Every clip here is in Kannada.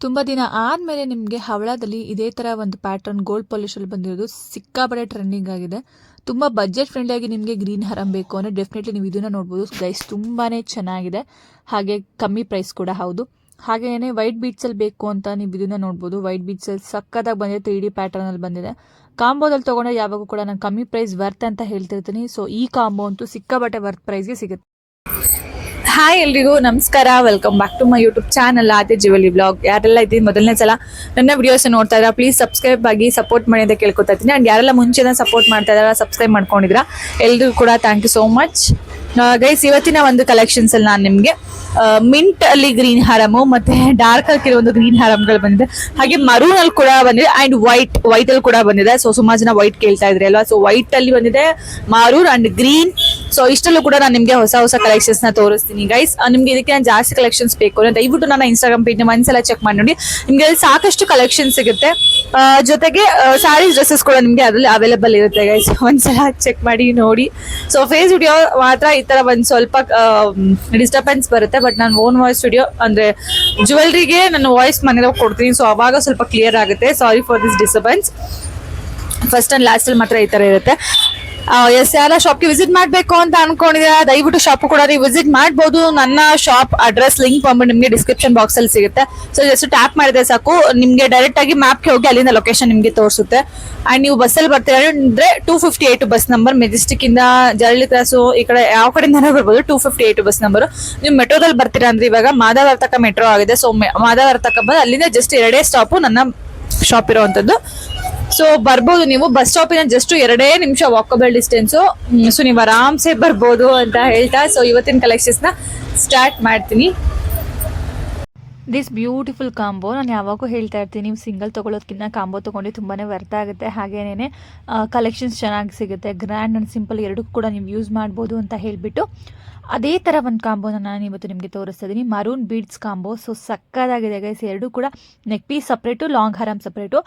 ತುಂಬ ದಿನ ಆದಮೇಲೆ ನಿಮಗೆ ಹವಳದಲ್ಲಿ ಇದೇ ಥರ ಒಂದು ಪ್ಯಾಟರ್ನ್ ಗೋಲ್ಡ್ ಪಾಲಿಶಲ್ಲಿ ಬಂದಿರೋದು ಸಿಕ್ಕಾಪಟ್ಟೆ ಟ್ರೆಂಡಿಂಗ್ ಆಗಿದೆ. ತುಂಬ ಬಜೆಟ್ ಫ್ರೆಂಡ್ಲಿಯಾಗಿ ನಿಮಗೆ ಗ್ರೀನ್ ಹರಂ ಬೇಕು ಅಂದರೆ ಡೆಫಿನೆಟ್ಲಿ ನೀವು ಇದನ್ನು ನೋಡ್ಬೋದು. ಗೈಸ್ ತುಂಬಾ ಚೆನ್ನಾಗಿದೆ. ಹಾಗೆ ಕಮ್ಮಿ ಪ್ರೈಸ್ ಕೂಡ ಹೌದು. ಹಾಗೆಯೇ ವೈಟ್ ಬೀಟ್ಸಲ್ಲಿ ಬೇಕು ಅಂತ ನೀವು ಇದನ್ನು ನೋಡ್ಬೋದು. ವೈಟ್ ಬೀಟ್ಸಲ್ಲಿ ಸಕ್ಕತ್ತಾಗಿ ಬಂದಿದೆ. ತ್ರೀ ಡಿ ಪ್ಯಾಟರ್ನಲ್ಲಿ ಬಂದಿದೆ. ಕಾಂಬೋದಲ್ಲಿ ತೊಗೊಂಡ್ರೆ ಯಾವಾಗೂ ಕೂಡ ನಾನು ಕಮ್ಮಿ ಪ್ರೈಸ್ ವರ್ತ್ ಅಂತ ಹೇಳ್ತಿರ್ತೀನಿ. ಸೊ ಈ ಕಾಂಬೋ ಅಂತೂ ಸಿಕ್ಕಾಬಟ್ಟೆ ವರ್ತ್ ಪ್ರೈಸ್ಗೆ ಸಿಗುತ್ತೆ. ಹಾಯ್ ಎಲ್ರಿಗೂ, ನಮಸ್ಕಾರ. Welcome back to my YouTube channel Aadi jewellery vlog ಯಾರೆಲ್ಲ ಇದ್ದೀನಿ ಮೊದಲನೇ ಸಲ ನನ್ನ ವಿಡಿಯೋಸ್ ನೋಡ್ತಾ ಇದ್ದಾರೆ ಪ್ಲೀಸ್ ಸಬ್ಸ್ಕ್ರೈಬ್ ಆಗಿ ಸಪೋರ್ಟ್ ಮಾಡಿ ಅಂತ ಕೇಳ್ಕೊತಾ ಇದ್ದೀನಿ. ಆ್ಯಂಡ್ ಯಾರೆಲ್ಲ ಮುಂಚೆನ ಸಪೋರ್ಟ್ ಮಾಡ್ತಾ ಇದ್ದಾರೆ ಸಬ್ಸ್ಕ್ರೈಬ್ ಮಾಡ್ಕೊಂಡಿದ್ದೀರಾ, ಎಲ್ರಿಗೂ ಕೂಡ thank you so much guys ಇವತ್ತಿನ ಒಂದು ಕಲೆಕ್ಷನ್ಸಲ್ಲಿ ನಾನು ನಿಮಗೆ ಮಿಂಟ್ ಅಲ್ಲಿ ಗ್ರೀನ್ ಹಾರಮು ಮತ್ತೆ ಡಾರ್ಕ್ ಆಗಿ ಕೆಲವೊಂದು ಗ್ರೀನ್ ಹಾರಮ್ಗಳು ಬಂದಿದೆ. ಹಾಗೆ ಮರೂನ್ ಅಲ್ಲಿ ಕೂಡ ಬಂದಿದೆ ಅಂಡ್ ವೈಟ್ ವೈಟ್ ಅಲ್ಲಿ ಕೂಡ ಬಂದಿದೆ. ಸೊ ಸುಮಾರು ಜನ ವೈಟ್ ಕೇಳ್ತಾ ಇದ್ರಿ ಅಲ್ವಾ? ಸೊ ವೈಟ್ ಅಲ್ಲಿ ಬಂದಿದೆ ಮರೂನ್ ಅಂಡ್ ಗ್ರೀನ್ ಸೊ ಇಷ್ಟಲ್ಲೂ ಕೂಡ ನಾನು ನಿಮಗೆ ಹೊಸ ಹೊಸ ಕಲೆಕ್ಷನ್ಸ್ನ ತೋರಿಸ್ತೀನಿ ಗೈಸ್ ನಿಮ್ಗೆ ಇದಕ್ಕೆ ನಾನು ಜಾಸ್ತಿ ಕಲೆಕ್ಷನ್ಸ್ ಬೇಕು ಅಂತ ದಯವಿಟ್ಟು ನನ್ನ ಇನ್ಸ್ಟಾಗ್ರಾಮ್ ಪೇಜ್ ಒಂದ್ಸಲ ಚೆಕ್ ಮಾಡಿ ನೋಡಿ. ನಿಮ್ಗೆ ಅಲ್ಲಿ ಸಾಕಷ್ಟು ಕಲೆಕ್ಷನ್ ಸಿಗುತ್ತೆ. ಜೊತೆಗೆ ಸ್ಯಾರೀಸ್ ಡ್ರೆಸ್ಸಸ್ ಕೂಡ ನಿಮ್ಗೆ ಅದರಲ್ಲಿ ಅವೈಲೇಬಲ್ ಇರುತ್ತೆ ಗೈಸ್ ಒಂದ್ಸಲ ಚೆಕ್ ಮಾಡಿ ನೋಡಿ. ಸೊ ಫೇಸ್ ವಿಡಿಯೋ ಮಾತ್ರ ಈ ತರ ಒಂದ್ ಸ್ವಲ್ಪ ಡಿಸ್ಟರ್ಬೆನ್ಸ್ ಬರುತ್ತೆ. ಬಟ್ ನಾನು ಓನ್ ವಾಯ್ಸ್ ವಿಡಿಯೋ ಅಂದ್ರೆ ಜುವೆಲ್ರಿಗೆ ನನ್ನ ವಾಯ್ಸ್ ಮನೇಲಿ ಕೊಡ್ತೀನಿ. ಸೊ ಅವಾಗ ಸ್ವಲ್ಪ ಕ್ಲಿಯರ್ ಆಗುತ್ತೆ. Sorry for this disturbance first and last ಅಲ್ಲಿ ಮಾತ್ರ ಈ ತರ ಇರುತ್ತೆ. ಎಸ್, ಯಾರ ಶಾಪ್ಗೆ ವಿಸಿಟ್ ಮಾಡಬೇಕು ಅಂತ ಅನ್ಕೊಂಡಿದ್ರೆ ದಯವಿಟ್ಟು ಶಾಪ್ ಕೂಡ ನೀವು ವಿಸಿಟ್ ಮಾಡ್ಬೋದು. ನನ್ನ ಶಾಪ್ ಅಡ್ರೆಸ್ ಲಿಂಕ್ ಬಂದ್ಬಿಟ್ಟು ನಿಮಗೆ ಡಿಸ್ಕ್ರಿಪ್ಷನ್ ಬಾಕ್ಸ್ ಅಲ್ಲಿ ಸಿಗುತ್ತೆ. ಸೊ ಜಸ್ಟ್ ಟ್ಯಾಪ್ ಮಾಡಿದ್ರೆ ಸಾಕು. ನಿಮಗೆ ಡೈರೆಕ್ಟ್ ಆಗಿ ಮ್ಯಾಪ್ಗೆ ಹೋಗಿ ಅಲ್ಲಿಂದ ಲೊಕೇಶನ್ ನಿಮಗೆ ತೋರಿಸುತ್ತೆ. ಅಂಡ್ ನೀವು ಬಸ್ಸಲ್ಲಿ ಬರ್ತೀರಾ ಅಂದ್ರೆ two fifty eight bus number Majestic ಇಂದ ಜರಳಿ ಕ್ರಾಸು ಈ ಕಡೆ ಯಾವ ಕಡೆಯಿಂದನೂ ಬರ್ಬೋದು. Two fifty eight bus number ನೀವು ಮೆಟ್ರೋದಲ್ಲಿ ಬರ್ತೀರಾ ಅಂದ್ರೆ ಇವಾಗ ಮಾಧವರ್ತಕ ಮೆಟ್ರೋ ಆಗಿದೆ. ಸೊ ಮಾಧವರ್ತಕ ಬಂದು ಅಲ್ಲಿಂದ ಜಸ್ಟ್ ಎರಡೇ ಸ್ಟಾಪು ನನ್ನ ಶಾಪ್ ಇರುವಂತದ್ದು. ಸೊ ಬರ್ಬೋದು ನೀವು. ಬಸ್ ಸ್ಟಾಪಿನ ಜಸ್ಟ್ ಎರಡೇ ನಿಮಿಷ ವಾಕಬಲ್ ಡಿಸ್ಟೆನ್ಸು ಸೊ ನೀವು ಆರಾಮ್ಸೆ ಬರ್ಬೋದು ಅಂತ ಹೇಳ್ತಾ ಸೊ ಇವತ್ತಿನ ಕಲೆಕ್ಷನ್ಸ್ನ ಸ್ಟಾರ್ಟ್ ಮಾಡ್ತೀನಿ. ದಿಸ್ ಬ್ಯೂಟಿಫುಲ್ ಕಾಂಬೋ ನಾನು ಯಾವಾಗೂ ಹೇಳ್ತಾ ಇರ್ತೀನಿ. ನೀವು ಸಿಂಗಲ್ ತೊಗೊಳೋದಕ್ಕಿಂತ ಕಾಂಬೋ ತೊಗೊಂಡು ತುಂಬಾ ವರ್ತ ಆಗುತ್ತೆ. ಹಾಗೇನೇ ಕಲೆಕ್ಷನ್ಸ್ ಚೆನ್ನಾಗಿ ಸಿಗುತ್ತೆ. ಗ್ರ್ಯಾಂಡ್ ಆ್ಯಂಡ್ ಸಿಂಪಲ್ ಎರಡಕ್ಕೂ ಕೂಡ ನೀವು ಯೂಸ್ ಮಾಡ್ಬೋದು ಅಂತ ಹೇಳಿಬಿಟ್ಟು. ಅದೇ ಥರ ಒಂದು ಕಾಂಬೋನ ನಾನು ಇವತ್ತು ನಿಮಗೆ ತೋರಿಸ್ತಾ ಇದ್ದೀನಿ ಮರೂನ್ ಬೀಡ್ಸ್ ಕಾಂಬೋ ಸೊ ಸಕ್ಕದಾಗಿದೆ ಗೈಸ್ ಎರಡು ಕೂಡ neck piece separate long Haram separate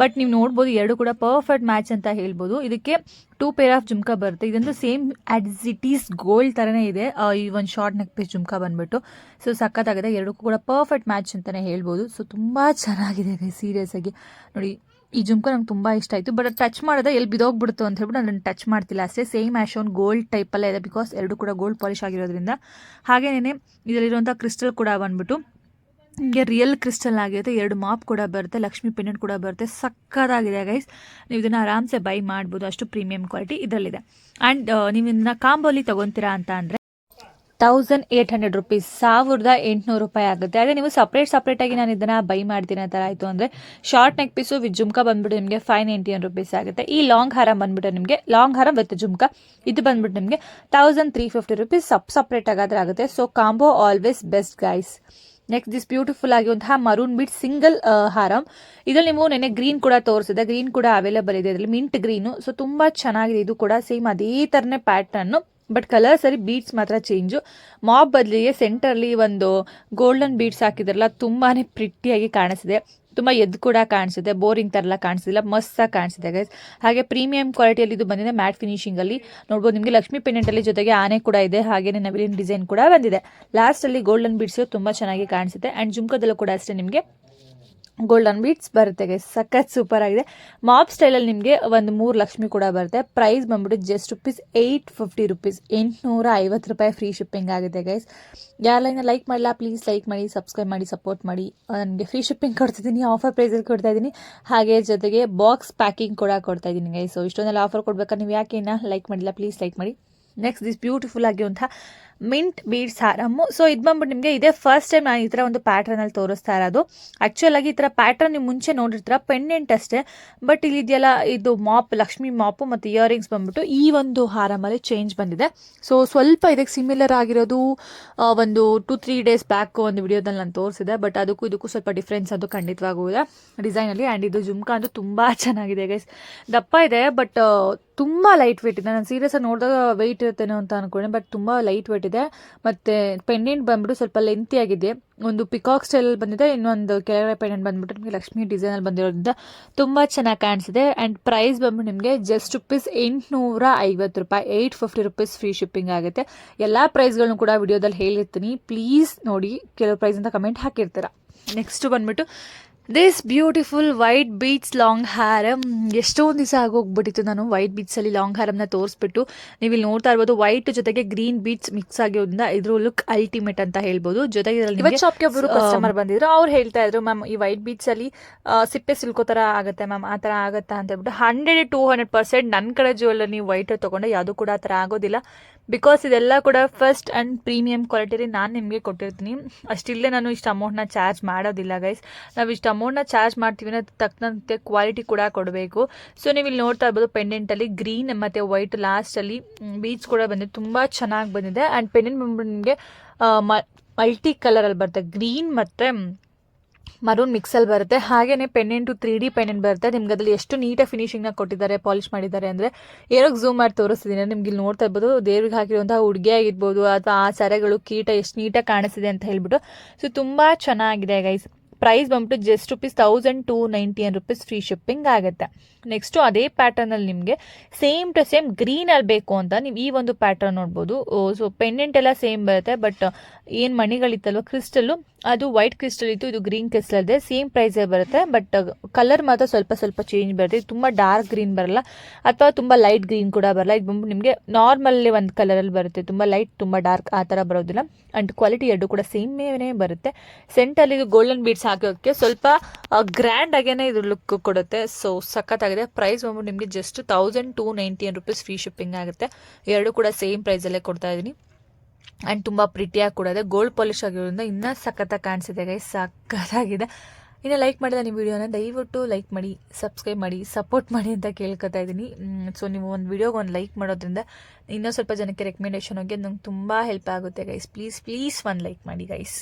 but ನೀವು ನೋಡ್ಬೋದು, ಎರಡು ಕೂಡ ಪರ್ಫೆಕ್ಟ್ ಮ್ಯಾಚ್ ಅಂತ ಹೇಳ್ಬೋದು. ಇದಕ್ಕೆ ಟೂ ಪೇರ್ ಆಫ್ ಜುಮ್ಕಾ ಬರುತ್ತೆ. ಇದೊಂದು same as it is gold ಥರನೇ ಇದೆ ಈ ಒಂದು ಶಾರ್ಟ್ ನೆಕ್ ಪೀಸ್ ಜುಮ್ಕಾ ಬಂದ್ಬಿಟ್ಟು. ಸೊ ಸಕ್ಕತ್ತಾಗಿದೆ. ಎರಡಕ್ಕೂ ಕೂಡ ಪರ್ಫೆಕ್ಟ್ ಮ್ಯಾಚ್ ಅಂತಲೇ ಹೇಳ್ಬೋದು. ಸೊ ತುಂಬ ಚೆನ್ನಾಗಿದೆ ಗೈಸ್ ಸೀರಿಯಸ್ ಆಗಿ. ನೋಡಿ ಈ ಜುಮ್ಕ ನಂಗೆ ತುಂಬ ಇಷ್ಟ ಆಯಿತು. ಬಟ್ ಟಚ್ ಮಾಡಿದ್ರೆ ಎಲ್ಲಿ ಬಿದೋಗ್ಬಿಡ್ತು ಅಂತ ಹೇಳ್ಬಿಟ್ಟು ನಾನು ಟಚ್ ಮಾಡ್ತಿಲ್ಲ. ಅಷ್ಟೇ ಸೇಮ್ ಆ್ಯಶ್ ಗೋಲ್ಡ್ ಟೈಪಲ್ಲೇ ಇದೆ ಬಿಕಾಸ್ ಎರಡು ಕೂಡ ಗೋಲ್ಡ್ ಪಾಲಿಶ್ ಆಗಿರೋದ್ರಿಂದ. ಹಾಗೇನೇ ಇದರಲ್ಲಿರುವಂಥ ಕ್ರಿಸ್ಟಲ್ ಕೂಡ ಬಂದ್ಬಿಟ್ಟು, ನಿಮಗೆ ರಿಯಲ್ ಕ್ರಿಸ್ಟಲ್ ಆಗಿರುತ್ತೆ. ಎರಡು ಮಾಪ್ ಕೂಡ ಬರುತ್ತೆ, ಲಕ್ಷ್ಮಿ ಪೆಂಡೆಂಟ್ ಕೂಡ ಬರುತ್ತೆ. ಸಕ್ಕತ್ತಾಗಿದೆ ಗೈಸ್ ನೀವು ಇದನ್ನು ಆರಾಮ್ಸೆ ಬೈ ಮಾಡ್ಬೋದು. ಅಷ್ಟು ಪ್ರೀಮಿಯಂ ಕ್ವಾಲಿಟಿ ಇದರಲ್ಲಿದೆ. ಆ್ಯಂಡ್ ನೀವು ಇದನ್ನ ಕಾಂಬೋಲಿ ತೊಗೊತೀರಾ ಅಂತ ಅಂದರೆ ತೌಸಂಡ್ ಏಟ್ ಹಂಡ್ರೆಡ್ ರುಪೀಸ್ ಸಾವಿರದ ಎಂಟುನೂರು ರೂಪಾಯಿ ಆಗುತ್ತೆ. ಅದೇ ನೀವು ಸಪ್ರೇಟ್ ಸಪ್ರೇಟಾಗಿ ನಾನು ಇದನ್ನು ಬೈ ಮಾಡ್ತೀನಿ ಅಂತ ಆಯಿತು ಅಂದರೆ short neck piece with jhumka ಬಂದ್ಬಿಟ್ಟು ನಿಮಗೆ ಫೈವ್ ನೈಂಟಿ ಒನ್ ರುಪೀಸ್ ಆಗುತ್ತೆ. ಈ ಲಾಂಗ್ ಹಾರ ಬಂದ್ಬಿಟ್ಟು ನಿಮಗೆ ಲಾಂಗ್ ಹಾರ ವಿತ್ ಜುಮ್ಕಾ, ಇದು ಬಂದ್ಬಿಟ್ಟು ನಿಮಗೆ ತೌಸಂಡ್ ತ್ರೀ ಫಿಫ್ಟಿ ರುಪೀಸ್ ಸಪ್ ಸಪ್ರೇಟ್ ಆಗಾದ್ರೆ ಆಗುತ್ತೆ. So combo always best guys next this beautiful ಆಗಿರುವಂತಹ ಮರೂನ್ ಬಿಟ್ ಸಿಂಗಲ್ ಹಾರಂ. ಇದರಲ್ಲಿ ನೀವು ನೆನೆ ಗ್ರೀನ್ ಕೂಡ ತೋರಿಸಿದೆ. ಗ್ರೀನ್ ಕೂಡ ಅವೈಲೇಬಲ್ ಇದೆ. ಇದರಲ್ಲಿ ಮಿಂಟ್ ಗ್ರೀನು ಸೊ ತುಂಬಾ ಚೆನ್ನಾಗಿದೆ. ಇದು ಕೂಡ ಸೇಮ್ ಅದೇ ಥರನೇ ಪ್ಯಾಟರ್ನು ಬಟ್ ಕಲರ್ ಸರಿ ಬೀಡ್ಸ್ ಮಾತ್ರ ಚೇಂಜು ಮಾಬ್ ಬದಲಿಗೆ ಸೆಂಟರ್ಲಿ ಒಂದು ಗೋಲ್ಡನ್ ಬೀಡ್ಸ್ ಹಾಕಿದ್ರಲ್ಲ, ತುಂಬಾನೇ ಪ್ರಿಟ್ಟಿಯಾಗಿ ಕಾಣಿಸಿದೆ ತುಂಬ ಎದ್ದು ಕೂಡ ಕಾಣಿಸುತ್ತೆ ಬೋರಿಂಗ್ ಥರ ಎಲ್ಲ ಕಾಣಿಸಿಲ್ಲ ಮಸ್ತಾಗಿ ಕಾಣಿಸಿದೆ ಗೈಸ್ ಹಾಗೆ ಪ್ರೀಮಿಯಂ ಕ್ವಾಲಿಟಿಯಲ್ಲಿ ಇದು ಬಂದಿದೆ ಮ್ಯಾಟ್ ಫಿನಿಶಿಂಗಲ್ಲಿ ನೋಡ್ಬೋದು ನಿಮಗೆ ಲಕ್ಷ್ಮಿ ಪೆಂಡೆಂಟಲ್ಲಿ ಜೊತೆಗೆ ಆನೆ ಕೂಡ ಇದೆ ಹಾಗೆಯೇ ನವಿಲಿನ ಡಿಸೈನ್ ಕೂಡ ಬಂದಿದೆ. ಲಾಸ್ಟಲ್ಲಿ ಗೋಲ್ಡನ್ ಬೀಡ್ಸು ತುಂಬ ಚೆನ್ನಾಗಿ ಕಾಣಿಸುತ್ತೆ ಆ್ಯಂಡ್ ಜುಮ್ಕದಲ್ಲೂ ಕೂಡ ಅಷ್ಟೇ ನಿಮಗೆ. ಗೋಲ್ಡನ್ ಬೀಟ್ಸ್ ಬರುತ್ತೆ ಸಖತ್ ಸೂಪರ್ ಆಗಿದೆ. ಮಾಪ್ ಸ್ಟೈಲಲ್ಲಿ ನಿಮಗೆ ಒಂದು ಮೂರು ಲಕ್ಷ್ಮಿ ಕೂಡ ಬರುತ್ತೆ. ಪ್ರೈಸ್ ಬಂದ್ಬಿಟ್ಟು just rupees eight fifty rupees ಎಂಟುನೂರ ಐವತ್ತು ರೂಪಾಯಿ ಫ್ರೀ ಶಿಪ್ಪಿಂಗ್ ಆಗಿದೆ ಗೈಸ್ ಯಾರೆಲ್ಲ ಲೈಕ್ ಮಾಡಲ್ಲ ಪ್ಲೀಸ್ ಲೈಕ್ ಮಾಡಿ ಸಬ್ಸ್ಕ್ರೈಬ್ ಮಾಡಿ ಸಪೋರ್ಟ್ ಮಾಡಿ. ನನಗೆ ಫ್ರೀ ಶಿಪ್ಪಿಂಗ್ ಕೊಡ್ತಿದ್ದೀನಿ ಆಫರ್ ಪ್ರೈಸಲ್ಲಿ ಕೊಡ್ತಾ ಇದ್ದೀನಿ ಹಾಗೆ ಜೊತೆಗೆ ಬಾಕ್ಸ್ ಪ್ಯಾಕಿಂಗ್ ಕೂಡ ಕೊಡ್ತಾ ಇದ್ದೀನಿ ಗೈಸ್ ಸೊ ಇಷ್ಟೊಂದೆಲ್ಲ ಆಫರ್ ಕೊಡ್ಬೇಕಾದ್ರೆ ನೀವು ಯಾಕೆ ಲೈಕ್ ಮಾಡಿಲ್ಲ ಪ್ಲೀಸ್ ಲೈಕ್ ಮಾಡಿ. ನೆಕ್ಸ್ಟ್ ದಿಸ್ ಬ್ಯೂಟಿಫುಲ್ ಆಗಿರುವಂಥ ಮಿಂಟ್ ಬೀಡ್ಸ್ ಹಾರಮ್ಮು ಸೊ ಇದು ಬಂದ್ಬಿಟ್ಟು ನಿಮಗೆ ಇದೇ ಫಸ್ಟ್ ಟೈಮ್ ನಾನು ಈ ಥರ ಒಂದು ಪ್ಯಾಟ್ರನಲ್ಲಿ ತೋರಿಸ್ತಾ ಇರೋದು. ಆ್ಯಕ್ಚುಲ್ ಈ ಥರ ಪ್ಯಾಟ್ರನ್ ನೀವು ಮುಂಚೆ ನೋಡಿರ್ತೀರ ಪೆಂಡೆಂಟ್ ಅಷ್ಟೇ. ಬಟ್ ಇಲ್ಲಿ ಇದೆಯಲ್ಲ ಇದು ಮಾಪ್ ಲಕ್ಷ್ಮಿ ಮಾಪು ಮತ್ತು ಇಯರಿಂಗ್ಸ್ ಬಂದ್ಬಿಟ್ಟು ಈ ಒಂದು ಹಾರಮಲ್ಲಿ ಚೇಂಜ್ ಬಂದಿದೆ. ಸೊ ಸ್ವಲ್ಪ ಇದಕ್ಕೆ ಸಿಮಿಲರ್ ಆಗಿರೋದು ಒಂದು ಟು ತ್ರೀ ಡೇಸ್ ಬ್ಯಾಕ್ ಒಂದು ವಿಡಿಯೋದಲ್ಲಿ ನಾನು ತೋರಿಸಿದೆ. ಬಟ್ ಅದಕ್ಕೂ ಇದಕ್ಕೂ ಸ್ವಲ್ಪ ಡಿಫ್ರೆನ್ಸ್ ಅದು ಖಂಡಿತವಾಗೂ ಡಿಸೈನಲ್ಲಿ ಆ್ಯಂಡ್ ಇದು ಜುಮ್ಕಾ ಅಂತೂ ತುಂಬ ಚೆನ್ನಾಗಿದೆ ಗೈಸ್ ದಪ್ಪ ಇದೆ ಬಟ್ ತುಂಬ ಲೈಟ್ ವೇಟ್ ಇದೆ. ನಾನು ಸೀರಿಯಸ್ ಆಗಿ ನೋಡಿದಾಗ ವೆಯ್ಟ್ ಇರುತ್ತೇನೋ ಅಂತ ಅನ್ಕೊಂಡೆ ಬಟ್ ತುಂಬ ಲೈಟ್ ವೇಟ್ ಇದೆ. ಮತ್ತು ಪೆಂಡೆಂಟ್ ಬಂದ್ಬಿಟ್ಟು ಸ್ವಲ್ಪ ಲೆಂತಿ ಆಗಿದೆ. ಒಂದು ಪಿಕಾಕ್ ಸ್ಟೈಲಲ್ಲಿ ಬಂದಿದೆ, ಇನ್ನೊಂದು ಕೆಳಗಡೆ ಪೆಂಡೆಂಟ್ ಬಂದ್ಬಿಟ್ಟು ನಿಮಗೆ ಲಕ್ಷ್ಮಿ ಡಿಸೈನಲ್ಲಿ ಬಂದಿರೋದ್ರಿಂದ ತುಂಬ ಚೆನ್ನಾಗಿ ಕಾಣಿಸಿದೆ. ಆ್ಯಂಡ್ ಪ್ರೈಸ್ ಬಂದ್ಬಿಟ್ಟು ನಿಮಗೆ ಜಸ್ಟ್ ರುಪೀಸ್ ಎಂಟುನೂರ ಐವತ್ತು ರೂಪಾಯಿ eight fifty rupees free shipping ಆಗುತ್ತೆ. ಎಲ್ಲ ಪ್ರೈಸ್ಗಳನ್ನು ಕೂಡ ವಿಡಿಯೋದಲ್ಲಿ ಹೇಳಿರ್ತೀನಿ. ಪ್ಲೀಸ್ ನೋಡಿ, ಕೆಲವು ಪ್ರೈಸ್ ಅಂತ ಕಮೆಂಟ್ ಹಾಕಿರ್ತೀರಾ. ನೆಕ್ಸ್ಟ್ ಬಂದ್ಬಿಟ್ಟು this beautiful white beads long ಹ್ಯಾರಮ್ ಎಷ್ಟೊಂದು ದಿವಸ ಆಗೋಗ್ಬಿಟ್ಟಿತ್ತು ನಾನು ವೈಟ್ ಬೀಚಲ್ಲಿ ಲಾಂಗ್ ಹ್ಯಾರಮ್ನ ತೋರಿಸ್ಬಿಟ್ಟು. ನೀವು ಇಲ್ಲಿ ನೋಡ್ತಾ ಇರ್ಬೋದು ವೈಟ್ ಜೊತೆಗೆ ಗ್ರೀನ್ ಬೀಚ್ ಮಿಕ್ಸ್ ಆಗಿರೋದ್ರಿಂದ ಇದ್ರ ಲುಕ್ ಅಲ್ಟಿಮೇಟ್ ಅಂತ ಹೇಳ್ಬೋದು. ಜೊತೆಗೆ ಶಾಪ್ಗೆ ಒಬ್ಬರು ಕಸ್ಟಮರ್ ಬಂದಿದ್ರು. ಅವ್ರು ಹೇಳ್ತಾ ಇದ್ರು ಮ್ಯಾಮ್ ಈ ವೈಟ್ ಬೀಚಲ್ಲಿ ಸಿಪ್ಪೆ ಸಿಲ್ಕೋ ಥರ ಆಗುತ್ತೆ ಮ್ಯಾಮ್ ಆ ಥರ ಆಗುತ್ತಾ? ಅಂತ ಹೇಳ್ಬಿಟ್ಟು. ಹಂಡ್ರೆಡ್ ಟೂ ಹಂಡ್ರೆಡ್ ಪರ್ಸೆಂಟ್ ನನ್ನ ಕಡೆ ಜುವೆಲ್ಲರ್ ನೀವು ವೈಟ್ ತೊಗೊಂಡೆ ಯಾವುದು ಕೂಡ ಆ ಥರ ಆಗೋದಿಲ್ಲ. ಬಿಕಾಸ್ ಇದೆಲ್ಲ ಕೂಡ ಫಸ್ಟ್ ಆ್ಯಂಡ್ ಪ್ರೀಮಿಯಂ ಕ್ವಾಲಿಟಿಲಿ ನಾನು ನಿಮಗೆ ಕೊಟ್ಟಿರ್ತೀನಿ. ಅಷ್ಟಿಲ್ಲದೆ ನಾನು ಇಷ್ಟು ಅಮೌಂಟ್ನ ಚಾರ್ಜ್ ಮಾಡೋದಿಲ್ಲ ಗೈಸ್ ನಾವು ಇಷ್ಟು ಅಮೌಂಟ್ನ ಚಾರ್ಜ್ ಮಾಡ್ತೀವಿ ಅಂದರೆ ತಕ್ಕಂತೆ ಕ್ವಾಲಿಟಿ ಕೂಡ ಕೊಡಬೇಕು. ಸೊ ನೀವು ಇಲ್ಲಿ ನೋಡ್ತಾ ಇರ್ಬೋದು ಪೆಂಡೆಂಟಲ್ಲಿ ಗ್ರೀನ್ ಮತ್ತು ವೈಟ್ ಲಾಸ್ಟಲ್ಲಿ ಬೀಚ್ ಕೂಡ ಬಂದಿದೆ. ತುಂಬ ಚೆನ್ನಾಗಿ ಬಂದಿದೆ. ಆ್ಯಂಡ್ ಪೆಂಡೆಂಟ್ ನಿಮಗೆ ಮಲ್ಟಿ ಕಲರಲ್ಲಿ ಬರುತ್ತೆ. ಗ್ರೀನ್ ಮತ್ತು ಮರೂನ್ ಮಿಕ್ಸಲ್ಲಿ ಬರುತ್ತೆ. ಹಾಗೆಯೇ ಪೆನ್ನೆಂಟು ತ್ರೀ ಡಿ ಪೆನ್ನೆಂಟ್ ಬರುತ್ತೆ. ನಿಮ್ಗೆ ಅದರಲ್ಲಿ ಎಷ್ಟು ನೀಟಾಗಿ ಫಿನಿಶಿಂಗ್ನ ಕೊಟ್ಟಿದ್ದಾರೆ ಪಾಲಿಶ್ ಮಾಡಿದ್ದಾರೆ ಅಂದರೆ ಏನೋ ಝೂಮ್ ಮಾಡಿ ತೋರಿಸ್ತಿದ್ದೀನಿ ನಿಮ್ಗೆ ಇಲ್ಲಿ ನೋಡ್ತಾ ಇರ್ಬೋದು, ದೇವ್ರಿಗೆ ಹಾಕಿರುವಂತಹ ಹುಡುಗಿ ಆಗಿರ್ಬೋದು, ಅಥವಾ ಆ ಸರಗಳು ಕೀಟ ಎಷ್ಟು ನೀಟಾಗಿ ಕಾಣಿಸ್ತಿದೆ ಅಂತ ಹೇಳ್ಬಿಟ್ಟು. ಸೊ ತುಂಬ ಚೆನ್ನಾಗಿದೆ ಗೈಸ್ ಪ್ರೈಸ್ ಬಂದ್ಬಿಟ್ಟು just rupees thousand two ninety one rupees free shipping ಆಗುತ್ತೆ. ನೆಕ್ಸ್ಟು ಅದೇ ಪ್ಯಾಟರ್ನಲ್ಲಿ ನಿಮಗೆ ಸೇಮ್ ಟು ಸೇಮ್ ಗ್ರೀನಲ್ಲಿ ಬೇಕು ಅಂತ ನೀವು ಈ ಒಂದು ಪ್ಯಾಟರ್ನ್ ನೋಡ್ಬೋದು. ಸೊ ಪೆಂಡೆಂಟ್ ಎಲ್ಲ ಸೇಮ್ ಬರುತ್ತೆ ಬಟ್ ಏನು ಮಣಿಗಳಿತ್ತಲ್ವ ಕ್ರಿಸ್ಟಲ್ಲು ಅದು ವೈಟ್ ಕ್ರಿಸ್ಟಲ್ ಇತ್ತು, ಇದು ಗ್ರೀನ್ ಕ್ರಿಸ್ಟಲ್ ಇದೆ ಸೇಮ್ ಪ್ರೈಸೇ ಬರುತ್ತೆ ಬಟ್ ಕಲರ್ ಮಾತ್ರ ಸ್ವಲ್ಪ ಸ್ವಲ್ಪ ಚೇಂಜ್ ಬರುತ್ತೆ. ಇದು ತುಂಬ ಡಾರ್ಕ್ ಗ್ರೀನ್ ಬರಲ್ಲ, ಅಥವಾ ತುಂಬ ಲೈಟ್ ಗ್ರೀನ್ ಕೂಡ ಬರಲ್ಲ. ಇದು ಬಂದು ನಿಮಗೆ ನಾರ್ಮಲ್ಲಿ ಒಂದು ಕಲರಲ್ಲಿ ಬರುತ್ತೆ. ತುಂಬ ಲೈಟ್ ತುಂಬ ಡಾರ್ಕ್ ಆ ಥರ ಬರೋದಿಲ್ಲ. ಆ್ಯಂಡ್ ಕ್ವಾಲಿಟಿ ಎರಡು ಕೂಡ ಸೇಮೇನೇ ಬರುತ್ತೆ. ಸೆಂಟಲ್ಲಿ ಇದು ಗೋಲ್ಡನ್ ಬೀಡ್ಸ್ ಹಾಕೋಕ್ಕೆ ಸ್ವಲ್ಪ ಗ್ರ್ಯಾಂಡ್ ಆಗೇನೆ ಇದು ಲುಕ್ ಕೊಡುತ್ತೆ. ಸೊ ಸಖತ್ತಾಗಿದೆ. ಪ್ರೈಸ್ ಬಂದ್ಬಿಟ್ಟು ನಿಮಗೆ just thousand two ninety nine rupees free shipping ಆಗುತ್ತೆ. ಎರಡು ಕೂಡ ಸೇಮ್ ಪ್ರೈಸಲ್ಲೇ ಕೊಡ್ತಾ ಇದ್ದೀನಿ. ಆ್ಯಂಡ್ ತುಂಬ ಪ್ರಿಟಿಯಾಗಿ ಕೂಡ ಇದೆ. ಗೋಲ್ಡ್ ಪಾಲಿಶ್ ಆಗಿರೋದ್ರಿಂದ ಇನ್ನೂ ಸಖತ್ತಾಗಿ ಕಾಣಿಸಿದೆ ಗೈ ಸಖತ್ತಾಗಿದೆ. ಇನ್ನು ಲೈಕ್ ಮಾಡಿದ ನಿಮ್ಮ ವಿಡಿಯೋನ ದಯವಿಟ್ಟು ಲೈಕ್ ಮಾಡಿ ಸಬ್ಸ್ಕ್ರೈಬ್ ಮಾಡಿ ಸಪೋರ್ಟ್ ಮಾಡಿ ಅಂತ ಕೇಳ್ಕೊತಾ ಇದ್ದೀನಿ. ಸೊ ನೀವು ಒಂದು ವಿಡಿಯೋಗೆ ಒಂದು ಲೈಕ್ ಮಾಡೋದ್ರಿಂದ ಇನ್ನೂ ಸ್ವಲ್ಪ ಜನಕ್ಕೆ ರೆಕಮೆಂಡೇಷನ್ ಹೋಗಿ ನಂಗೆ ತುಂಬ ಹೆಲ್ಪ್ ಆಗುತ್ತೆ ಗೈಸ್ ಪ್ಲೀಸ್ ಪ್ಲೀಸ್ ಒಂದು ಲೈಕ್ ಮಾಡಿ ಗೈಸ್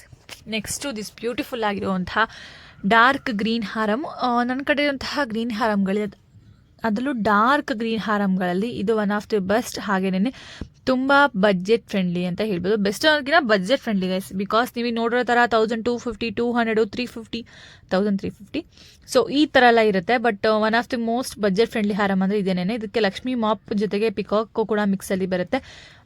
ನೆಕ್ಸ್ಟು ದಿಸ್ ಬ್ಯೂಟಿಫುಲ್ ಆಗಿರುವಂತಹ ಡಾರ್ಕ್ ಗ್ರೀನ್ ಹಾರಮ್ ನನ್ನ ಕಡೆ ಇರುವಂತಹ ಗ್ರೀನ್ ಹಾರಮ್ಗಳಿದೆ ಅದರಲ್ಲೂ ಡಾರ್ಕ್ ಗ್ರೀನ್ ಹಾರಮ್ಗಳಲ್ಲಿ ಇದು ಒನ್ ಆಫ್ ದಿ ಬೆಸ್ಟ್ ಹಾಗೇನೆ ತುಂಬ ಬಜೆಟ್ ಫ್ರೆಂಡ್ಲಿ ಅಂತ ಹೇಳ್ಬೋದು. ಬೆಸ್ಟ್ ಅನ್ನೋದಕ್ಕಿಂತ ಬಜೆಟ್ ಫ್ರೆಂಡ್ಲಿ ಗೈಸ್ ಬಿಕಾಸ್ ನೀವು ನೋಡಿರೋ ಥರ thousand two fifty two hundred three fifty thousand three fifty so ಈ ಥರ ಎಲ್ಲ ಇರುತ್ತೆ. But one of the most budget friendly ಹಾರಮ್ ಅಂದರೆ ಇದೇನೇ ಇದಕ್ಕೆ ಲಕ್ಷ್ಮಿ ಮಾಪ್ ಜೊತೆಗೆ ಪಿಕಾಕು ಕೂಡ ಮಿಕ್ಸಲ್ಲಿ ಬರುತ್ತೆ.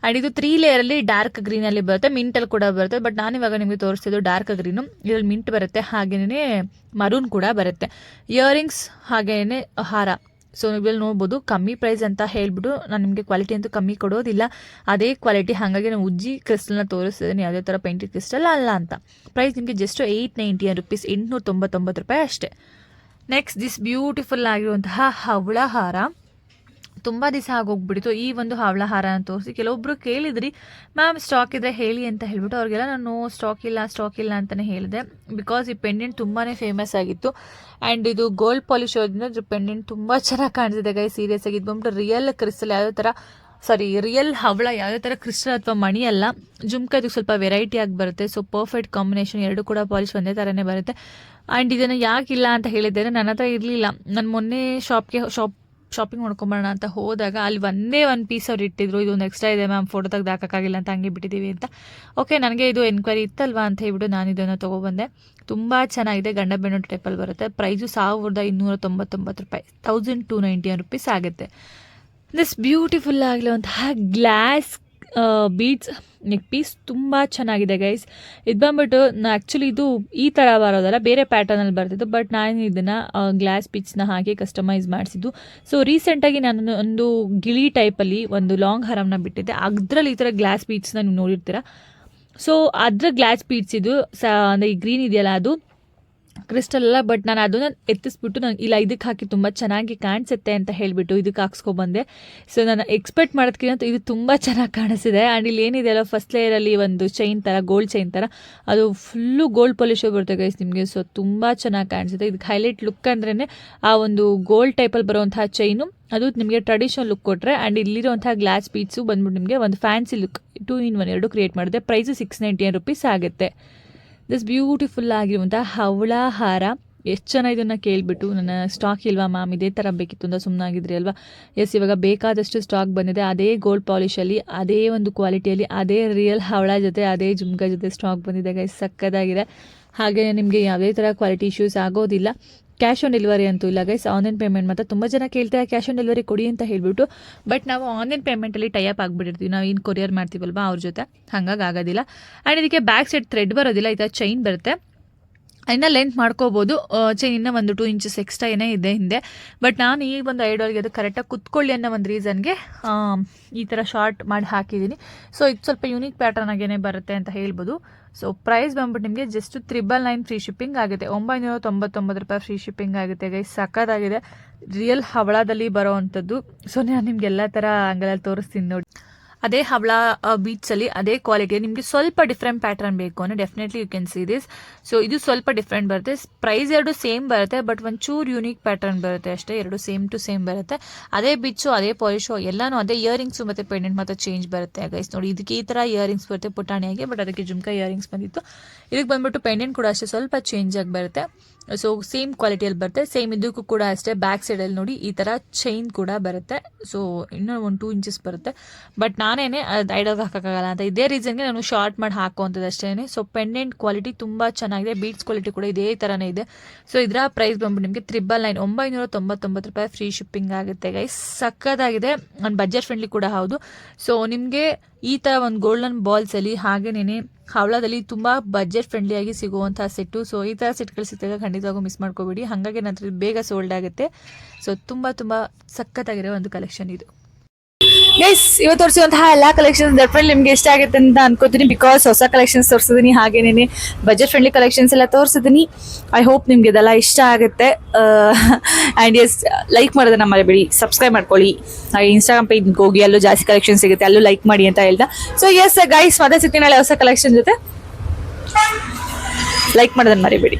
ಆ್ಯಂಡ್ ಇದು ತ್ರೀ ಲೇಯರಲ್ಲಿ ಡಾರ್ಕ್ ಗ್ರೀನಲ್ಲಿ ಬರುತ್ತೆ. ಮಿಂಟಲ್ಲಿ ಕೂಡ ಬರುತ್ತೆ. ಬಟ್ ನಾನು ಇವಾಗ ನಿಮಗೆ ತೋರಿಸ್ತಿದ್ದು ಡಾರ್ಕ್ ಗ್ರೀನು ಇದರಲ್ಲಿ ಮಿಂಟ್ ಬರುತ್ತೆ. ಹಾಗೇನೇ ಮರೂನ್ ಕೂಡ ಬರುತ್ತೆ. ಇಯರಿಂಗ್ಸ್ ಹಾಗೇನೆ ಹಾರ. ಸೊ ನೀವೆಲ್ಲ ನೋಡ್ಬೋದು, ಕಮ್ಮಿ ಪ್ರೈಸ್ ಅಂತ ಹೇಳ್ಬಿಟ್ಟು ನಾನು ನಿಮಗೆ ಕ್ವಾಲಿಟಿ ಅಂತೂ ಕಮ್ಮಿ ಕೊಡೋದಿಲ್ಲ. ಅದೇ ಕ್ವಾಲಿಟಿ ಹಾಗಾಗಿ ನಾನು ಉಜ್ಜಿ ಕ್ರಿಸ್ಟಲ್ನ ತೋರಿಸ್ತಿದ್ದೀನಿ ಯಾವುದೇ ಥರ ಪೇಂಟೆಡ್ ಕ್ರಿಸ್ಟಲ್ ಅಲ್ಲ ಅಂತ. ಪ್ರೈಸ್ ನಿಮಗೆ ಜಸ್ಟ್ ಏಯ್ಟ್ ನೈಂಟಿಯನ್ ರುಪೀಸ್ ಎಂಟುನೂರ ತೊಂಬತ್ತೊಂಬತ್ತು ರೂಪಾಯಿ ಅಷ್ಟೇ. ನೆಕ್ಸ್ಟ್ ದಿಸ್ ಬ್ಯೂಟಿಫುಲ್ ಆಗಿರುವಂತಹ ಹವಳ ಹಾರ ತುಂಬ ದಿವಸ ಆಗೋಗ್ಬಿಟ್ಟಿತ್ತು ಈ ಒಂದು ಹಾವಳಹಾರ ಅಂತ ತೋರಿಸಿ ಕೆಲವೊಬ್ಬರು ಕೇಳಿದ್ರಿ, ಮ್ಯಾಮ್ ಸ್ಟಾಕ್ ಇದ್ರೆ ಹೇಳಿ ಅಂತ ಹೇಳ್ಬಿಟ್ಟು ಅವ್ರಿಗೆಲ್ಲ ನಾನು ಸ್ಟಾಕ್ ಇಲ್ಲ ಸ್ಟಾಕ್ ಇಲ್ಲ ಅಂತಲೇ ಹೇಳಿದೆ. ಬಿಕಾಸ್ ಈ ಪೆಂಡೆಂಟ್ ತುಂಬಾ ಫೇಮಸ್ ಆಗಿತ್ತು. ಆ್ಯಂಡ್ ಇದು ಗೋಲ್ಡ್ ಪಾಲಿಶ್ ಇರೋದ್ರಿಂದ ಪೆಂಡೆಂಟ್ ತುಂಬ ಚೆನ್ನಾಗಿ ಕಾಣಿಸಿದೆ ಗೈ ಸೀರಿಯಸ್ ಆಗಿ ಇದು ಬಂದ್ಬಿಟ್ಟು ರಿಯಲ್ ಕ್ರಿಸ್ಟಲ್ ಯಾವುದೇ ಥರ ಸಾರಿ ರಿಯಲ್ ಹವಳ ಯಾವುದೇ ಥರ ಕ್ರಿಸ್ಟಲ್ ಅಥವಾ ಮಣಿ ಅಲ್ಲ, ಜುಮ್ಕ ಇದಕ್ಕೆ ಸ್ವಲ್ಪ ವೆರೈಟಿ ಆಗಿ ಬರುತ್ತೆ. ಸೊ ಪರ್ಫೆಕ್ಟ್ ಕಾಂಬಿನೇಷನ್ ಎರಡು ಕೂಡ ಪಾಲಿಶ್ ಒಂದೇ ಥರನೇ ಬರುತ್ತೆ. ಆ್ಯಂಡ್ ಇದನ್ನು ಯಾಕಿಲ್ಲ ಅಂತ ಹೇಳಿದ್ದೇನೆ, ನನ್ನ ಹತ್ರ ಇರಲಿಲ್ಲ. ನಾನು ಮೊನ್ನೆ ಶಾಪ್ಗೆ ಶಾಪ್ ಶಾಪಿಂಗ್ ಮಾಡ್ಕೊಂಬರೋಣ ಅಂತ ಹೋದಾಗ ಅಲ್ಲಿ ಒಂದೇ ಒಂದು ಪೀಸ್ ಅವ್ರು ಇಟ್ಟಿದ್ರು ಇದು ಒಂದು ಎಕ್ಸ್ಟ್ರಾ ಇದೆ ಮ್ಯಾಮ್ ಫೋಟೋ ತೆಗೆದು ಹಾಕೋಕ್ಕಾಗಿಲ್ಲ ಅಂತ ಹಂಗೆ ಬಿಟ್ಟಿದ್ದೀವಿ ಅಂತ. ಓಕೆ ನನಗೆ ಇದು ಎನ್ಕ್ವೈರಿ ಇತ್ತಲ್ವಾ ಅಂತ ಹೇಳ್ಬಿಟ್ಟು ನಾನು ಇದನ್ನು ತೊಗೊಬಂದೆ. ತುಂಬ ಚೆನ್ನಾಗಿದೆ, ಗಂಡ ಬೆಣ್ಣು ಟೈಪಲ್ಲಿ ಬರುತ್ತೆ. ಪ್ರೈಸು ಸಾವಿರದ ಇನ್ನೂರ ತೊಂಬತ್ತೊಂಬತ್ತು ರೂಪಾಯಿ. Thousand two ninety nine rupees ಆಗುತ್ತೆ. ದಿಸ್ ಬ್ಯೂಟಿಫುಲ್ ಆಗಿರುವಂತಹ ಗ್ಲಾಸ್ ಬೀಡ್ಸ್ ನೆಕ್ ಪೀಸ್ ತುಂಬ ಚೆನ್ನಾಗಿದೆ ಗೈಸ್ ಇದು ಬಂದ್ಬಿಟ್ಟು ನಾ ಆ್ಯಕ್ಚುಲಿ ಇದು ಈ ಥರ ಬರೋದಲ್ಲ, ಬೇರೆ ಪ್ಯಾಟರ್ನಲ್ಲಿ ಬರ್ತಿತ್ತು ಬಟ್ ನಾನು ಇದನ್ನು ಗ್ಲಾಸ್ ಪೀಚ್ನ ಹಾಕಿ ಕಸ್ಟಮೈಸ್ ಮಾಡಿಸಿದ್ದು. ಸೊ ರೀಸೆಂಟಾಗಿ ನಾನು ಒಂದು ಗಿಳಿ ಟೈಪಲ್ಲಿ ಒಂದು ಲಾಂಗ್ ಹರಮ್ನ ಬಿಟ್ಟಿದ್ದೆ. ಅದರಲ್ಲಿ ಈ ಥರ ಗ್ಲಾಸ್ ಪೀಚ್ನ ನೀವು ನೋಡಿರ್ತೀರ? ಸೊ ಅದರ ಗ್ಲಾಸ್ ಪೀಟ್ಸ್ ಇದು, ಸ ಅಂದರೆ ಈ ಗ್ರೀನ್ ಇದೆಯಲ್ಲ ಅದು? ಕ್ರಿಸ್ಟಲ್ ಅಲ್ಲ ಬಟ್ ನಾನು ಅದನ್ನ ಎತ್ತಿಸ್ಬಿಟ್ಟು ನಾನು ಇಲ್ಲ ಇದಕ್ಕೆ ಹಾಕಿ ತುಂಬ ಚೆನ್ನಾಗಿ ಕಾಣಿಸುತ್ತೆ ಅಂತ ಹೇಳಿಬಿಟ್ಟು ಇದಕ್ಕೆ ಹಾಕ್ಸ್ಕೊಬಂದೆ. ಸೊ ನಾನು ಎಕ್ಸ್ಪೆಕ್ಟ್ ಮಾಡೋದ್ಕಿಂತ ಇದು ತುಂಬ ಚೆನ್ನಾಗಿ ಕಾಣಿಸಿದೆ. ಆ್ಯಂಡ್ ಇಲ್ಲಿ ಏನಿದೆ ಅಲ್ಲ ಫಸ್ಟ್ ಲೇಯರಲ್ಲಿ ಒಂದು ಚೈನ್ ಥರ ಗೋಲ್ಡ್ ಚೈನ್ ಥರ ಅದು ಫುಲ್ಲು ಗೋಲ್ಡ್ ಪಾಲಿಶ್ ಬರುತ್ತೆ ಗೈಸ್ ನಿಮಗೆ. ಸೊ ತುಂಬ ಚೆನ್ನಾಗಿ ಕಾಣಿಸುತ್ತೆ. ಇದಕ್ಕೆ ಹೈಲೈಟ್ ಲುಕ್ ಅಂದ್ರೇ ಆ ಒಂದು ಗೋಲ್ಡ್ ಟೈಪಲ್ಲಿ ಬರುವಂತಹ ಚೈನು ಅದು ನಿಮಗೆ ಟ್ರೆಡಿಷನಲ್ ಲುಕ್ ಕೊಟ್ಟರೆ ಆ್ಯಂಡ್ ಇಲ್ಲಿರುವಂತಹ ಗ್ಲಾಸ್ ಪೀಟ್ಸು ಬಂದ್ಬಿಟ್ಟು ನಿಮಗೆ ಒಂದು fancy look two in one ಎರಡು ಕ್ರಿಯೇಟ್ ಮಾಡಿದೆ ಪ್ರೈಸು ಸಿಕ್ಸ್ ನೈಂಟಿ ರುಪೀಸ್ ಆಗುತ್ತೆ. ದಿಸ್ ಬ್ಯೂಟಿಫುಲ್ ಆಗಿರುವಂಥ ಹವಳ ಹಾರ ಎಷ್ಟು ಜನ ಇದನ್ನು ಕೇಳಿಬಿಟ್ಟು ನನ್ನ ಸ್ಟಾಕ್ ಇಲ್ವಾ ಮ್ಯಾಮ್ ಇದೇ ಥರ ಬೇಕಿತ್ತು ಅಂತ ಸುಮ್ಮನಾಗಿದ್ರಿ ಅಲ್ವಾ? ಎಸ್ ಇವಾಗ ಬೇಕಾದಷ್ಟು ಸ್ಟಾಕ್ ಬಂದಿದೆ. ಅದೇ ಗೋಲ್ಡ್ ಪಾಲಿಷಲ್ಲಿ ಅದೇ ಒಂದು ಕ್ವಾಲಿಟಿಯಲ್ಲಿ ಅದೇ ರಿಯಲ್ ಹವಳ ಜೊತೆ, ಅದೇ ಜುಮ್ಕ ಜೊತೆ ಸ್ಟಾಕ್ ಬಂದಿದೆ ಗೈಸ್ ಸಕ್ಕದಾಗಿದೆ ಹಾಗೆ ನಿಮಗೆ ಯಾವುದೇ ಥರ ಕ್ವಾಲಿಟಿ ಇಶ್ಯೂಸ್ ಆಗೋದಿಲ್ಲ. ಕ್ಯಾಶ್ ಆನ್ ಡೆಲಿವರಿ ಅಂತೂ ಇಲ್ಲ ಗೈಸ್ ಆನ್ಲೈನ್ ಪೇಮೆಂಟ್ ಮಾತ್ರ ತುಂಬ ಜನ ಕೇಳ್ತಾರೆ ಕ್ಯಾಶ್ ಆನ್ ಡೆಲಿವರಿ ಕೊಡಿ ಅಂತ ಹೇಳ್ಬಿಟ್ಟು. ಬಟ್ ನಾವು ಆನ್ಲೈನ್ ಪೇಮೆಂಟಲ್ಲಿ ಟೈಅಪ್ ಆಗಿಬಿಟ್ಟಿರ್ತೀವಿ. ನಾವು ಏನು ಕೊರಿಯರ್ ಮಾಡ್ತೀವಲ್ವಾ ಅವ್ರ ಜೊತೆ? ಹಾಗಾಗಿ ಆಗೋದಿಲ್ಲ. ಆ್ಯಂಡ್ ಇದಕ್ಕೆ ಬ್ಯಾಕ್ ಸೈಡ್ ಥ್ರೆಡ್ ಬರೋದಿಲ್ಲ. ಈ ಥರ ಚೈನ್ ಬರುತ್ತೆ. ಇನ್ನು ಲೆಂತ್ ಮಾಡ್ಕೋಬೋದು. ಚೈನ್ ಇನ್ನೂ ಒಂದು ಟೂ ಇಂಚಸ್ ಎಕ್ಸ್ಟ್ರಾ ಏನೇ ಇದೆ ಹಿಂದೆ. ಬಟ್ ನಾನು ಈ ಒಂದು ಐಡಿಯಾಗೆ ಅದು ಕರೆಕ್ಟಾಗಿ ಕುತ್ಕೊಳ್ಳಿ ಅನ್ನೋ ಒಂದು ರೀಸನ್ಗೆ ಈ ಥರ ಶಾರ್ಟ್ ಮಾಡಿ ಹಾಕಿದ್ದೀನಿ. ಸೊ ಇದು ಸ್ವಲ್ಪ ಯೂನಿಕ್ ಪ್ಯಾಟರ್ನ್ ಆಗೇನೆ ಬರುತ್ತೆ ಅಂತ ಹೇಳ್ಬೋದು. ಸೊ ಪ್ರೈಸ್ ಬಂದ್ಬಿಟ್ಟು ನಿಮಗೆ just triple nine free shipping ಆಗುತ್ತೆ. ಒಂಬೈನೂರ ತೊಂಬತ್ತೊಂಬತ್ತು ರೂಪಾಯಿ ಫ್ರೀ ಶಿಪ್ಪಿಂಗ್ ಆಗುತ್ತೆ ಗೈ ಸಕ್ಕತ್ತಾಗಿದೆ ರಿಯಲ್ ಹವಳದಲ್ಲಿ ಬರೋ ಅಂಥದ್ದು. ಸೊ ನಾನು ನಿಮ್ಗೆ ಎಲ್ಲ ಥರ ಅಂಗಲಲ್ಲಿ ತೋರಿಸ್ತೀನಿ ನೋಡಿ. ಅದೇ ಹವಳ ಅಲ್ಲಿ ಅದೇ ಕ್ವಾಲಿಟಿ ನಿಮಗೆ ಸ್ವಲ್ಪ ಡಿಫ್ರೆಂಟ್ ಪ್ಯಾಟರ್ನ್ ಬೇಕು ಅಂದ್ರೆ definitely you can see this so ಇದು ಸ್ವಲ್ಪ ಡಿಫ್ರೆಂಟ್ ಬರುತ್ತೆ. ಪ್ರೈಸ್ ಎರಡು ಸೇಮ್ ಬರುತ್ತೆ ಬಟ್ ಒಂಚೂರು ಯೂನಿಕ್ ಪ್ಯಾಟರ್ನ್ ಬರುತ್ತೆ ಅಷ್ಟೇ. ಎರಡು ಸೇಮ್ ಟು ಸೇಮ್ ಬರುತ್ತೆ. ಅದೇ ಬಿಚ್ಚು ಅದೇ ಪಾಲಿಶು ಎಲ್ಲನೂ ಅದೇ ಇಯರಿಂಗ್ಸು ಮತ್ತು ಪೆಂಡೆಂಟ್ ಮಾತ್ರ ಚೇಂಜ್ ಬರುತ್ತೆ ಗೈಸ್ ನೋಡಿ, ಇದಕ್ಕೆ ಈ ಥರ ಇಯರಿಂಗ್ಸ್ ಬರುತ್ತೆ ಪುಟಾಣಿಯಾಗಿ ಬಟ್ ಅದಕ್ಕೆ ಜುಮ್ಕಾ ಇಯರಿಂಗ್ಸ್ ಬಂದಿತ್ತು. ಇದಕ್ಕೆ ಬಂದ್ಬಿಟ್ಟು ಪೆಂಡೆಂಟ್ ಕೂಡ ಅಷ್ಟೇ ಸ್ವಲ್ಪ ಚೇಂಜ್ ಆಗಿ ಬರುತ್ತೆ. ಸೊ ಸೇಮ್ ಕ್ವಾಲಿಟಿಯಲ್ಲಿ ಬರುತ್ತೆ. ಸೇಮ್ ಇದಕ್ಕೂ ಕೂಡ ಅಷ್ಟೇ ಬ್ಯಾಕ್ ಸೈಡಲ್ಲಿ ನೋಡಿ ಈ ಥರ ಚೈನ್ ಕೂಡ ಬರುತ್ತೆ. ಸೊ ಇನ್ನೂ ಒಂದು ಟೂ ಇಂಚಸ್ ಬರುತ್ತೆ. ಬಟ್ ನಾನೇನೆ ಅದು ಐಡಲ್ಗೆ ಹಾಕೋಕ್ಕಾಗಲ್ಲ ಅಂತ. ಇದೇ ರೀಸನ್ಗೆ ನಾನು ಶಾರ್ಟ್ ಮಾಡಿ ಹಾಕುವಂಥದ್ದು ಅಷ್ಟೇ ಸೊ ಪೆಂಡೆಂಟ್ ಕ್ವಾಲಿಟಿ ತುಂಬ ಚೆನ್ನಾಗಿದೆ. ಬೀಟ್ಸ್ ಕ್ವಾಲಿಟಿ ಕೂಡ ಇದೇ ಥರನೇ ಇದೆ. ಸೊ ಇದರ ಪ್ರೈಸ್ ಬಂದ್ಬಿಟ್ಟು ನಿಮಗೆ ತ್ರಿಬಲ್ ನೈನ್ ಒಂಬೈನೂರ ತೊಂಬತ್ತೊಂಬತ್ತು ರೂಪಾಯಿ ಫ್ರೀ ಶಿಪ್ಪಿಂಗ್ ಆಗುತ್ತೆ ಗೈಸ್ ಸಕ್ಕತ್ತಾಗಿದೆ ಒಂದು ಬಜೆಟ್ ಫ್ರೆಂಡ್ಲಿ ಕೂಡ ಹೌದು. ಸೊ ನಿಮಗೆ ಈ ಥರ ಒಂದು ಗೋಲ್ಡನ್ ಬಾಲ್ಸಲ್ಲಿ ಹಾಗೇನೇ ಹವಳದಲ್ಲಿ ತುಂಬ ಬಜೆಟ್ ಫ್ರೆಂಡ್ಲಿ ಆಗಿ ಸಿಗುವಂಥ ಸೆಟ್ಟು ಸೊ ಈ ಥರ ಸೆಟ್ಗಳು ಸಿಕ್ಕಿದಾಗ ಖಂಡಿತವಾಗೂ ಮಿಸ್ ಮಾಡ್ಕೋಬೇಡಿ. ಹಾಗಾಗಿ ನಂತರ ಬೇಗ ಸೋಲ್ಡ್ ಆಗುತ್ತೆ. ಸೊ ತುಂಬ ತುಂಬ ಸಖತ್ತಾಗಿರೋ ಒಂದು ಕಲೆಕ್ಷನ್ ಇದು. ಗೈಸ್ ಇವತ್ತು ತೋರಿಸುವಂತಹ ಎಲ್ಲ ಕಲೆಕ್ಷನ್ಸ್ ಡೆಫಿನೆಟ್ ನಿಮ್ಗೆ ಇಷ್ಟ ಆಗುತ್ತೆ ಅಂತ ಅನ್ಕೋತೀನಿ. ಬಿಕಾಸ್ ಹೊಸ ಕಲೆಕ್ಷನ್ಸ್ ತೋರಿಸಿದೀನಿ ಹಾಗೇನೇ ಬಜೆಟ್ ಫ್ರೆಂಡ್ಲಿ ಕಲೆಕ್ಷನ್ಸ್ ಎಲ್ಲ ತೋರಿಸಿದೀನಿ. ಐ ಹೋಪ್ ನಿಮ್ಗೆ ಇದೆಲ್ಲ ಇಷ್ಟ ಆಗುತ್ತೆ. ಆ್ಯಂಡ್ ಎಸ್ ಲೈಕ್ ಮಾಡೋದನ್ನ ಮರಿಬೇಡಿ. ಸಬ್ಸ್ಕ್ರೈಬ್ ಮಾಡ್ಕೊಳ್ಳಿ. ಇನ್ಸ್ಟಾಗ್ರಾಮ್ ಪೇಜ್ಗೆ ಹೋಗಿ ಅಲ್ಲೂ ಜಾಸ್ತಿ ಕಲೆಕ್ಷನ್ ಸಿಗುತ್ತೆ. ಅಲ್ಲೂ ಲೈಕ್ ಮಾಡಿ ಅಂತ ಹೇಳ್ತಾ ಸೊ ಎಸ್ ಗೈಸ್ ಮತ್ತೆ ಸಿಗ್ತೀನಿ ಹೊಸ ಕಲೆಕ್ಷನ್ ಜೊತೆ ಲೈಕ್ ಮಾಡೋದನ್ನ ಮರಿಬೇಡಿ.